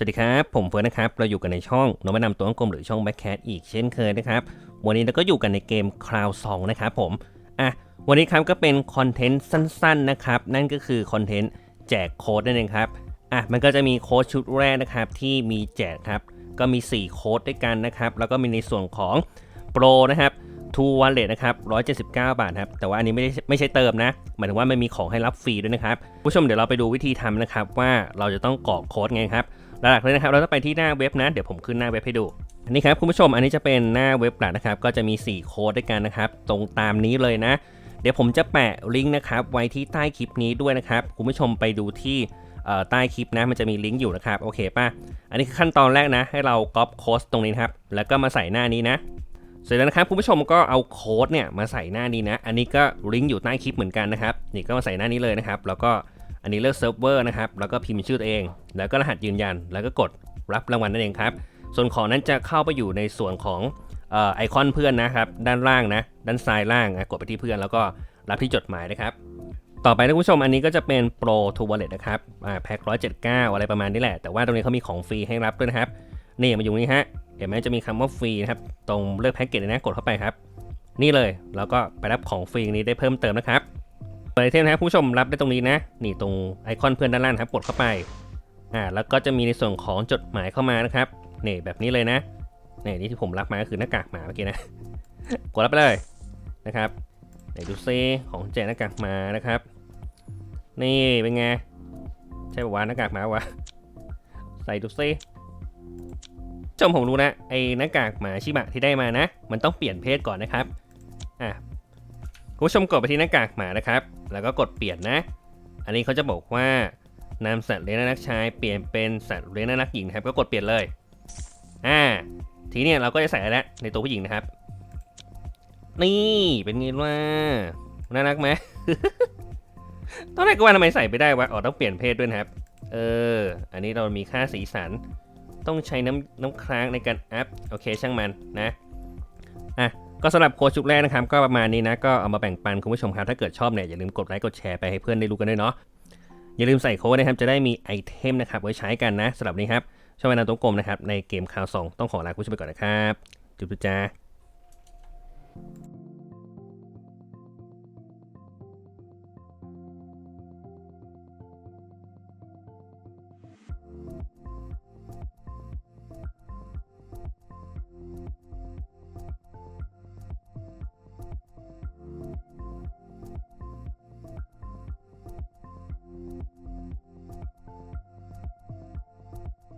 สวัสดีครับ ผมเฟิร์สนะครับ เราอยู่กันในช่องนวัตนำตัวกลมหรือช่อง Backcat อีกเช่นเคยนะครับ วันนี้เราก็อยู่กันในเกม Cloud 2นะครับผม อะ วันนี้ครับก็เป็นคอนเทนต์สั้นๆนะครับ นั่นก็คือคอนเทนต์แจกโค้ดนั่นเองครับ อะ มันก็จะมีโค้ดชุดแรกนะครับที่มีแจกครับ ก็มี 4 โค้ดด้วยกันนะครับ แล้วก็มีในส่วนของโปรนะครับทูวันเลทนะครับ179 บาทครับ แต่ว่าอันนี้ไม่ได้ไม่ใช่เติมนะ หมายถึงว่ามันมีของให้รับฟรีด้วยนะครับ ผู้ชมเดี๋ยวเราไปดูวิธีทำนะครับว่าเราจะต้องกรอกโค้ดไงครับ หลักๆเลยนะครับ เราต้องไปที่หน้าเว็บนะ เดี๋ยวผมขึ้นหน้าเว็บให้ดู อันนี้ครับคุณผู้ชม อันนี้จะเป็นหน้าเว็บหลักนะครับ ก็จะมี 4 โค้ดด้วยกันนะครับ ตรงตามนี้เลยนะ เดี๋ยวผมจะแปะลิงก์นะครับไว้ที่ใต้คลิปนี้ด้วยนะครับ คุณผู้ชมไปดูที่ใต้คลิปนะ มันจะมีลิงก์อยู่นะครับ โอเคป่ะ อันนี้คือขั้นตอนแรกนะ ให้เราก๊อปโค้ดตรงนี้นครับ แล้วก็มาใส่หน้านี้นะเสร็จแล้วนะครับคุณผู้ชมก็เอาโค้ดเนี่ยมาใส่หน้านี้นะ อันนี้ก็ลิงก์อยู่ใต้คลิปเหมือนกันนะครับ นี่ก็มาใส่หน้านี้เลยนะครับ แล้วก็ อันนี้เลือกเซิร์ฟเวอร์นะครับ แล้วก็พิมพ์ชื่อตัวเอง แล้วก็รหัสยืนยัน แล้วก็กดรับรางวัลนั่นเองครับ ส่วนของนั้นจะเข้าไปอยู่ในส่วนของออไอคอนเพื่อนนะครับ ด้านล่างนะ ด้านซ้ายล่างนะกดไปที่เพื่อน แล้วก็รับที่จดหมายนะครับ ต่อไปนะคุณผู้ชม อันนี้ก็จะเป็น Pro to Wallet นะครับแพ็ค179 อะไรประมาณนี้แหละ แต่ว่าตรงนี้เขามีของฟรีให้รับด้วยนะครับ นี่มาอยู่นี่ฮะ เห็นไหมจะมีคำว่าฟรีนะครับ ตรงเลือกแพ็กเกจเลยนะ กดเข้าไปครับ นี่เลย แล้วก็ไปรับของฟรีนี้ได้เพิ่มเติมนะครับ ไอเทมนะครับผู้ชมรับได้ตรงนี้นะ นี่ตรงไอคอนเพื่อนด้านล่างครับกดเข้าไปอ่าแล้วก็จะมีในส่วนของจดหมายเข้ามานะครับนี่แบบนี้เลยนะนี่นี่ที่ผมรับมาก็คือหน้ากากหมาเมื่อกี้นะกดรับไปเลยนะครับไหนดูซิของแจกหน้ากากหมานะครับ นี่เป็นไงใช่ป่าวะหน้ากากหมาวะใส่ดูซิจมผมรู้นะไอ้หน้ากากหมาชิบะที่ได้มานะ มันต้องเปลี่ยนเพศก่อนนะครับอะ คุณผู้ชมกดไปที่หน้ากากหมานะครับ แล้วก็กดเปลี่ยนนะ อันนี้เขาจะบอกว่านามสัตว์เลี้ยงน่ารักชายเปลี่ยนเป็นสัตว์เลี้ยงน่ารักหญิงนะครับ ก็กดเปลี่ยนเลย อ่า ทีนี้เราก็จะใส่แล้วในตัวผู้หญิงนะครับ นี่เป็นไงว่าน่ารักไหมตอนแรกก็ว่าทำไมใส่ไม่ได้วะอ๋อต้องเปลี่ยนเพศด้วยนะครับ เออ อันนี้เรามีค่าสีสัน ต้องใช้น้ำน้ำค้างในการอัพ โอเคช่างมันนะ อะ ก็สำหรับโค้ชชุดแรกนะครับ ก็ประมาณนี้นะ ก็เอามาแบ่งปันคุณผู้ชมครับ ถ้าเกิดชอบเนี่ยอย่าลืมกดไลค์กดแชร์ไปให้เพื่อนได้รู้กันด้วยเนาะ อย่าลืมใส่โค้ดนะครับ จะได้มีไอเทมนะครับไว้ใช้กันนะสำหรับนี้ครับช่องวันนันตัวกลมนะครับในเกมคาวซองต้องขอลาคุณผู้ชมไปก่อนนะครับ จุ๊บจ้า